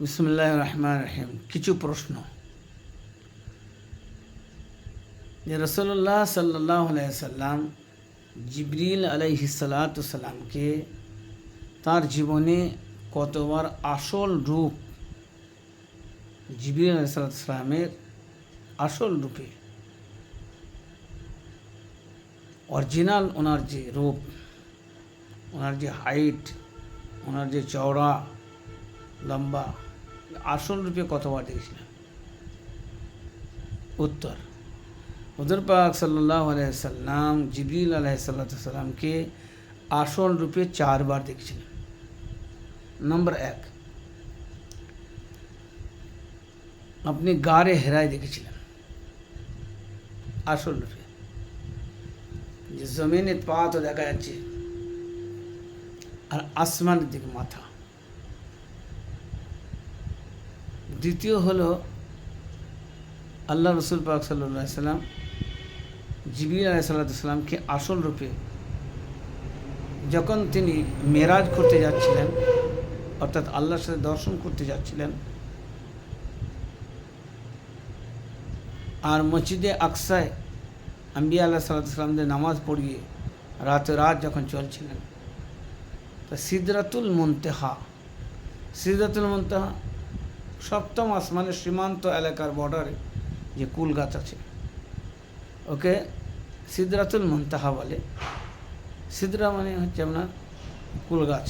বিসমুল্লাহ রহমান রহিম কিছু প্রশ্ন যে রসল্লাহ সাল্লাহ সাল্লাম জিবরিল আলাইহিসালাতামকে তার জীবনে কতবার আসল রূপ জিবরিল আলাইসালামের আসল রূপে অরিজিনাল ওনার যে রূপ ওনার যে হাইট ওনার যে চওড়া লম্বা আসল রূপে কতবার দেখেছিলেন উত্তর। হুজুর পাক সাল্লাহ আলাইসাল্লাম জিবরিল আলাইসাল্লামকে আসল রূপে চারবার দেখেছিলেন। নম্বর এক, আপনি গাড়ে হেরায় দেখেছিলেন আসল রূপে। যে জমিনে পা তো দেখা যাচ্ছে, আর আসমানের দিকে মাথা। দ্বিতীয় হলো আল্লাহ রসুল পাক সাল্লা সাল্লাম জিবির আলাইসাল্লাতামকে আসল রূপে যখন তিনি মেরাজ করতে যাচ্ছিলেন, অর্থাৎ আল্লাহর সাথে দর্শন করতে যাচ্ছিলেন, আর মসজিদে আকসায় আম্বিয়া আল্লাহ সাল্লামদের নামাজ পড়িয়ে রাতে রাত যখন চলছিলেন, তা সিদরাতুল মন্তেহা সিদরাতুল মন্তেহা সপ্তম আসমানের সীমান্ত এলাকার বর্ডারে যে কুল গাছ আছে, ওকে সিদরাতুল মন্তাহা বলে। সিদরা মানে হচ্ছে আপনার কুল গাছ।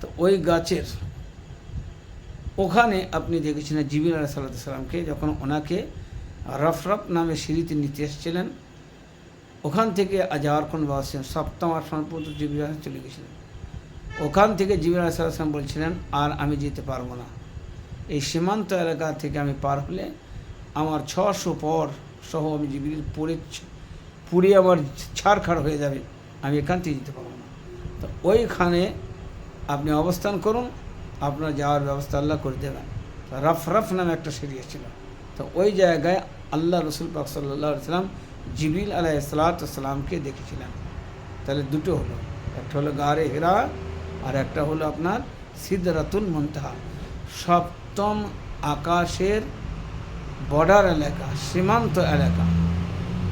তো ওই গাছের ওখানে আপনি দেখেছিলেন জিবির আলাহ সাল্লাহ সাল্লামকে যখন ওনাকে রফরফ রফ নামে সিঁড়িতে নিতে এসেছিলেন, ওখান থেকে যাওয়ার কোনো ব্যবস্থা সপ্তম আসমান পর্যন্ত জিবির চলে গেছিলেন। ওখান থেকে জিবির আলাইসাল্লাম বলছিলেন, আর আমি যেতে পারব না। এই সীমান্ত এলাকা থেকে আমি পার হলে আমার ছশো পর সহ আমি জিবির পড়ে পুড়ে আমার ছাড়খাড় হয়ে যাবে। আমি এখান থেকে যেতে পারব না। তো ওইখানে আপনি অবস্থান করুন, আপনার যাওয়ার ব্যবস্থা আল্লাহ করে দেবেন। রফ রফ নামে একটা সিরিয়া ছিল। তো ওই জায়গায় আল্লাহ রসুল পাক সাল্লাহ সাল্লাম জিবিল আলাহ সালাতামকে দেখেছিলেন। তাহলে দুটো হলো, একটা হলো গারে হেরা আর একটা হলো আপনার সিদ্ধরাতুল মন্তাহা। সপ্তম আকাশের বর্ডার এলাকা, সীমান্ত এলাকা।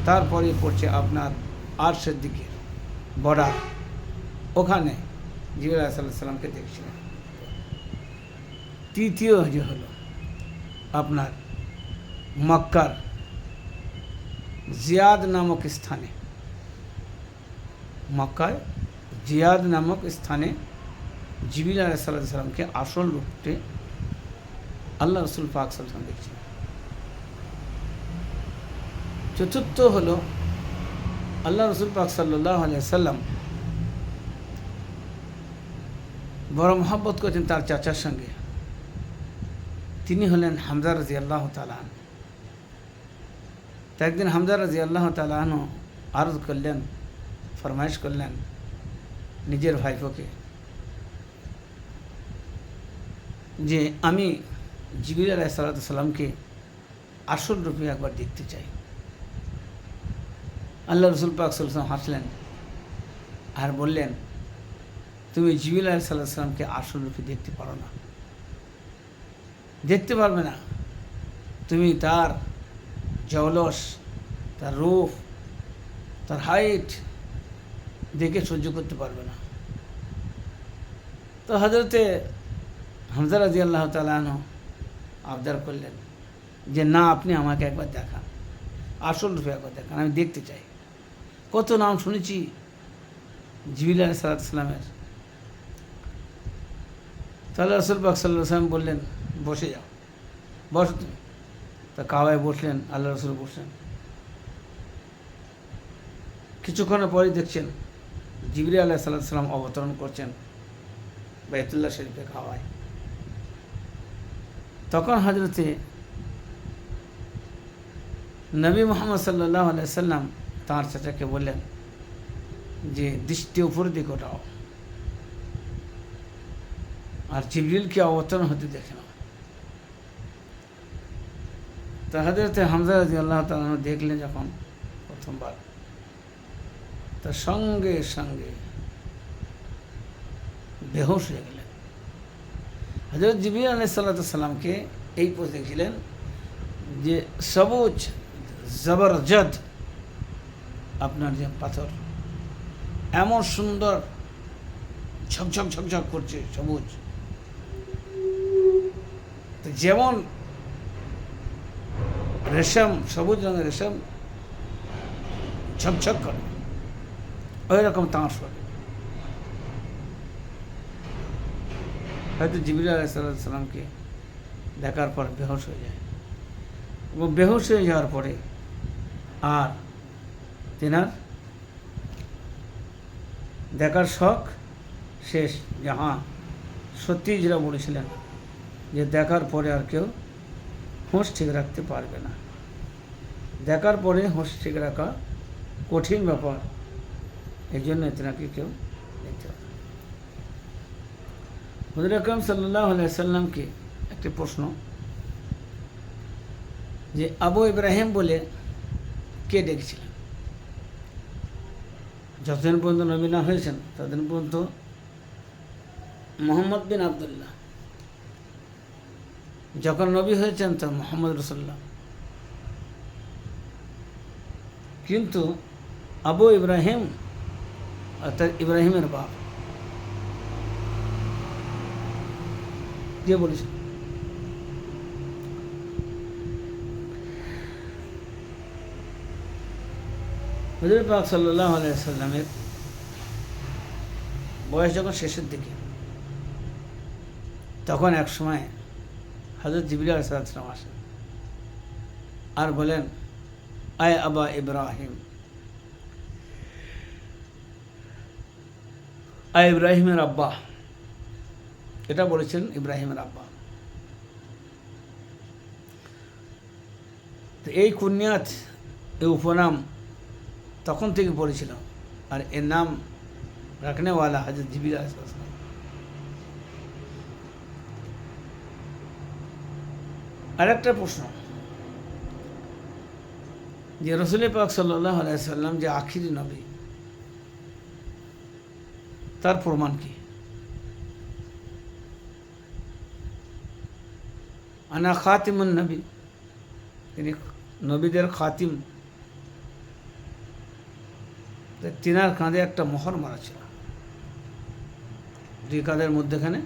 তারপরে পড়ছে আপনার আর্শের দিকে, বর্ডার। ওখানে জিবুল সাল্লাহ দেখছিলেন। তৃতীয় যে হলো আপনার মক্কার জিয়াদ নামক স্থানে মক্কায় জিয়াদ নামক স্থানে জিবিল আলাইসাল্লাহ সাল্লামকে আসল রূপে আল্লাহ রসুল পাক সাল্লাম দেখছেন। চতুর্থ হল আল্লাহ রসুল পাক সাল্লাহ সাল্লাম বড় মহব্বত করেছেন তার চাচার সঙ্গে। তিনি হলেন হামজা রাজি আল্লাহ তালান তো একদিন হামজা রাজি আল্লাহ তালাহনও আরজ করলেন ফরমাইশ করলেন নিজের ভাইপোকে। যে আমি জিবির আলাহ সাল্লামকে আসল রূপে একবার দেখতে চাই। আল্লাহ রসুল পাক সাল্লাম হাসলেন আর বললেন, তুমি জিবিল আলাহ সাল্লাহ সাল্লামকে আসল রূপে দেখতে পারো না। দেখতে পারবে না। তুমি তার জলস, তার রূপ, তার হাইট দেখে সহ্য করতে পারবে না। তো হজরতে হামজা রাজি আল্লাহ তালান আবদার করলেন যে, না, আপনি আমাকে একবার দেখান। আসল রূপে একবার দেখান, আমি দেখতে চাই। কত নাম শুনেছি জিবিল আলী সালাতামের তাহলে রসুল সাল্লাহ সাল্লাম বললেন, বসে যাও। বসো তুমি। তা কাওয়ায় বসলেন, আল্লাহ রসুল বসলেন। কিছুক্ষণের পরেই দেখছেন জিবরি আল্লাহ সাল্লাহ সাল্লাম অবতরণ করছেন বাইতুল্লাহ শরীফে খাওয়ায় তখন হজরতে নবী মোহাম্মদ সাল্লাহ সাল্লাম তাঁর চাচাকে বললেন, যে দৃষ্টি উপর দিকে ওটাও আর জিবরিলকে অবতরণ হতে দেখে না তা হজরতে হামজা রাজি আল্লাহ তালা দেখলেন যখন প্রথমবার। তার সঙ্গে সঙ্গে বেহোশ হয়ে গেলেন। হজরত জিবির আলাইসাল্লামকে এই পোষ দেখছিলেন যে সবুজ জবরজদ আপনার যে পাথর, এমন সুন্দর ঝকঝক ঝকঝক করছে সবুজ। যেমন রেশম, সবুজ রঙের রেশম ঝকঝক করে ওই রকম তাঁর হয়তো জিবির আলাইসাল্লামকে দেখার পর বেহোশ হয়ে যায়। এবং বেহোশ হয়ে যাওয়ার পরে আর তেনার দেখার শখ শেষ যে হ্যাঁ সত্যিই যেটা বলেছিলেন যে দেখার পরে আর কেউ হোঁশ ঠিক রাখতে পারবে না। দেখার পরে হোঁশ ঠিক রাখা কঠিন ব্যাপার এই জন্য তেনাকে কেউ দেখতে হবে হুজুর আকরম সাল্লাহ সাল্লামকে একটি প্রশ্ন। যে আবু ইব্রাহিম বলে কে ডেকেছিলেন? যতদিন পর্যন্ত নবী না হয়েছেন ততদিন পর্যন্ত মোহাম্মদ বিন আবদুল্লাহ। যখন নবী হয়েছেন তো মোহাম্মদ রসুল্লাহ কিন্তু আবু ইব্রাহিম অর্থাৎ ইব্রাহিমের বাপ কে বলেছে হজরত পাক সাল্লাহ সাল্লামের বয়স যখন শেষের দিকে, তখন এক সময় হজরত জিবির আলাইসালাম আসেন আর বলেন, আয় আবা ইব্রাহিম। আয় ইব্রাহিমের আব্বা। এটা বলেছেন ইব্রাহিমের আব্বা। তো এই কুনিয়াত, এই উপনাম তখন থেকে পড়েছিল। আর এর নাম রাখনেওয়ালা হজরত জিবির আলাইসালাম আরেকটা প্রশ্ন, যে রসুল পাক সাল্লাহ আলাইসাল্লাম যে আখিরি নবী, তার প্রমাণ কি? আনা খাতিমুন নবী। তিনি নবীদের খাতিম। তিনার কাঁধে একটা মোহর মারা ছিল। দুই কাঁধের মধ্যেখানে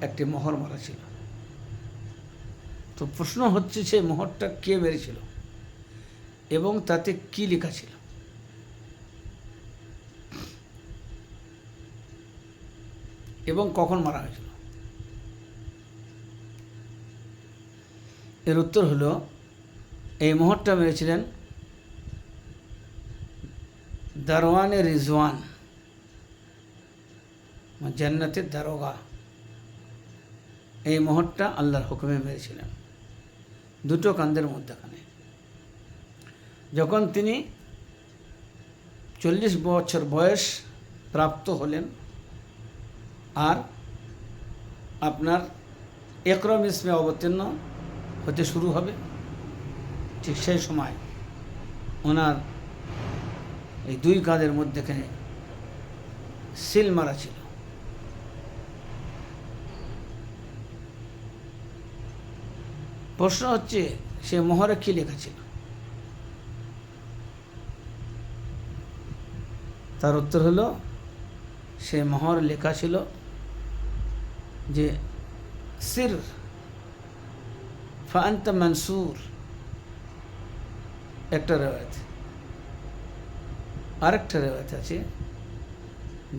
একটি মোহর মারা ছিল। তো প্রশ্ন হচ্ছে সেই মোহরটা কে মেরেছিল এবং তাতে কি লেখা ছিল? এবং কখন মারা হয়েছিল? এর উত্তর হলো, এই মোহরটা মেরেছিলেন দারওয়ানে রিজওয়ান জান্নাতের দারোগা। এই মোহরটা আল্লাহর হুকুমে মেরেছিলেন, দুটো কান্দের মধ্যখানে। যখন তিনি চল্লিশ বছর বয়স প্রাপ্ত হলেন, আর আপনার একরম ইসমে অবতীর্ণ হতে শুরু হবে। ঠিক সেই সময় ওনার এই দুই কাঁধের মধ্যেখানে সিল মারা ছিল। প্রশ্ন হচ্ছে, সে মোহরে কি লেখা ছিল? তার উত্তর হলো, সে মোহর লেখা ছিল যে, সির ফান্ত মনসুর একটা রেওয়ায়ত। আরেকটা রেওয়ায়ত আছে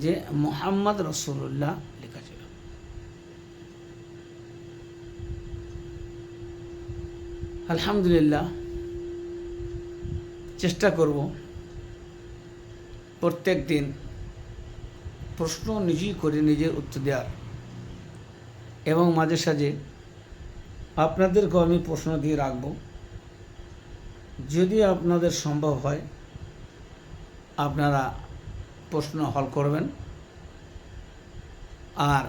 যে মোহাম্মদ রসুল্লাহ লেখা ছিল আলহামদুলিল্লাহ, চেষ্টা করব প্রত্যেক দিন প্রশ্ন নিজেই করে নিজের উত্তর দেওয়ার এবং মাঝে সাঝে আপনাদেরকেও আমি প্রশ্ন দিয়ে রাখব। যদি আপনাদের সম্ভব হয়, আপনারা প্রশ্ন হল করবেন। আর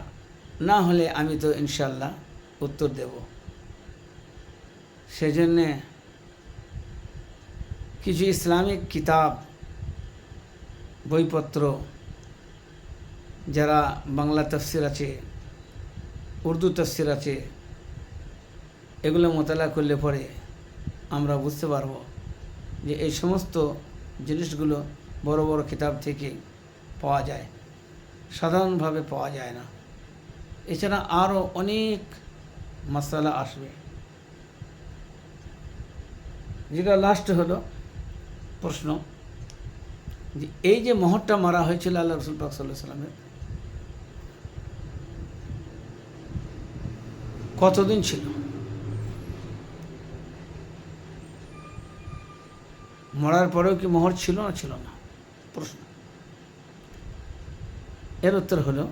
না হলে আমি তো ইনশাল্লাহ উত্তর দেব। সেজন্যে কিছু ইসলামিক কিতাব, বইপত্র যারা বাংলা তফসির আছে, উর্দু তফসির আছে এগুলো মোতালা করলে পরে আমরা বুঝতে পারব যে এই সমস্ত জিনিসগুলো বড় বড় কিতাব থেকে পাওয়া যায়, সাধারণভাবে পাওয়া যায় না। এছাড়া আরও অনেক মশালা আসবে। যেটা লাস্ট হলো প্রশ্ন, যে এই যে মহরটা মারা হয়েছিল আল্লাহ রসুল পাক সাল্লামের কতদিন ছিল? মরার পরেও কি মোহর ছিল না? ছিল না। প্রশ্ন। এর উত্তর হলো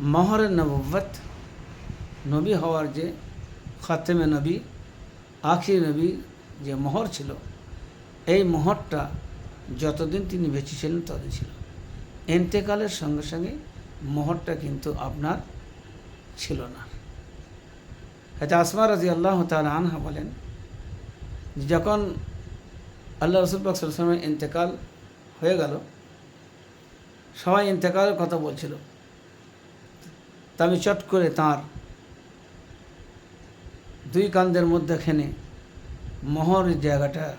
মহরের নবত নবী হওয়ার যে খাতেমে নবী, আখির নবী যে মোহর ছিল, এই মোহরটা যতদিন তিনি বেঁচে ছিলেন ততদিন ছিল। এন্তেকালের সঙ্গে সঙ্গে মোহরটা কিন্তু আপনার ছিল না। হয়তো আসমা রাজি আল্লাহ তালা আনহা বলেন, যখন আল্লাহ রসুল পাক সাল্লামের ইন্তেকাল হয়ে গেল। সবাই ইন্তেকালের কথা বলছিল। তা আমি চট করে তার দুই কান্দের মধ্যেখানে মোহরের জায়গাটা,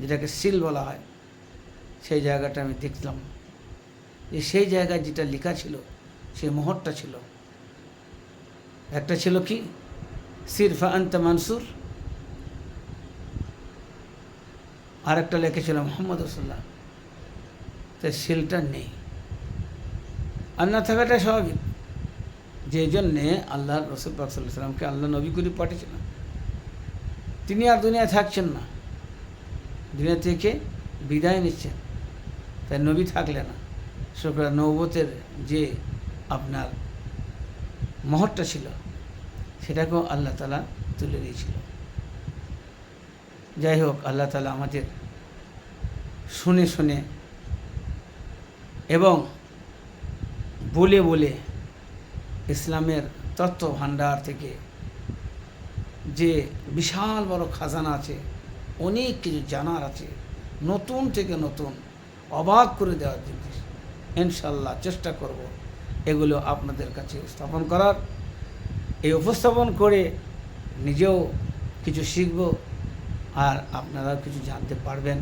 যেটাকে সিল বলা হয়, সেই জায়গাটা আমি দেখলাম। যে সেই জায়গায় যেটা লেখা ছিল, সেই মোহরটা ছিল। একটা ছিল কি? সিরফা আন্ত মানসুর আর একটা লিখেছিল মোহাম্মদ রসুল্লাহ। তাই সিলটা নেই। আর না থাকাটা স্বাভাবিক। যে জন্যে আল্লাহ রসুল পাক সাল্লাহ সাল্লামকে আল্লাহ নবী করে পাঠিয়েছিলেন। তিনি আর দুনিয়ায় থাকছেন না। দুনিয়া থেকে বিদায় নিচ্ছেন। তাই নবী থাকলে না। শুক্রা নৌবতের যে আপনার মহরটা ছিল, সেটাকেও আল্লাহ তালা তুলে দিয়েছিল। যাই হোক, আল্লাহ তালা আমাদের শুনে শুনে এবং বলে বলে ইসলামের তত্ত্ব ভাণ্ডার থেকে যে বিশাল বড় খাজানা আছে, অনেক কিছু জানার আছে, নতুন থেকে নতুন, অবাক করে দেওয়ার জিনিস ইনশাল্লাহ চেষ্টা করব এগুলো আপনাদের কাছে স্থাপন করার। এই উপস্থাপন করে নিজেও কিছু শিখব আর আপনারাও কিছু জানতে পারবেন।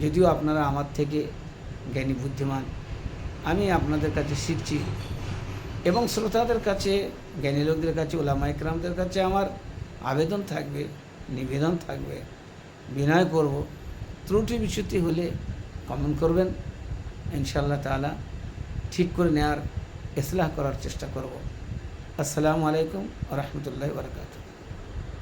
যদিও আপনারা আমার থেকে জ্ঞানী, বুদ্ধিমান, আমি আপনাদের কাছে শিখছি এবং শ্রোতাদের কাছে, জ্ঞানী লোকদের কাছে, ওলামা ইকরামদের কাছে আমার আবেদন থাকবে, নিবেদন থাকবে, বিনয় করব। ত্রুটি বিচ্যুতি হলে কমেন্ট করবেন। ইনশাআল্লাহ তাআলা ঠিক করে নেওয়ার ইসলাহ করার চেষ্টা করব। আসসালামু আলাইকুম রহমতুল্লাহ বরকাতুহ।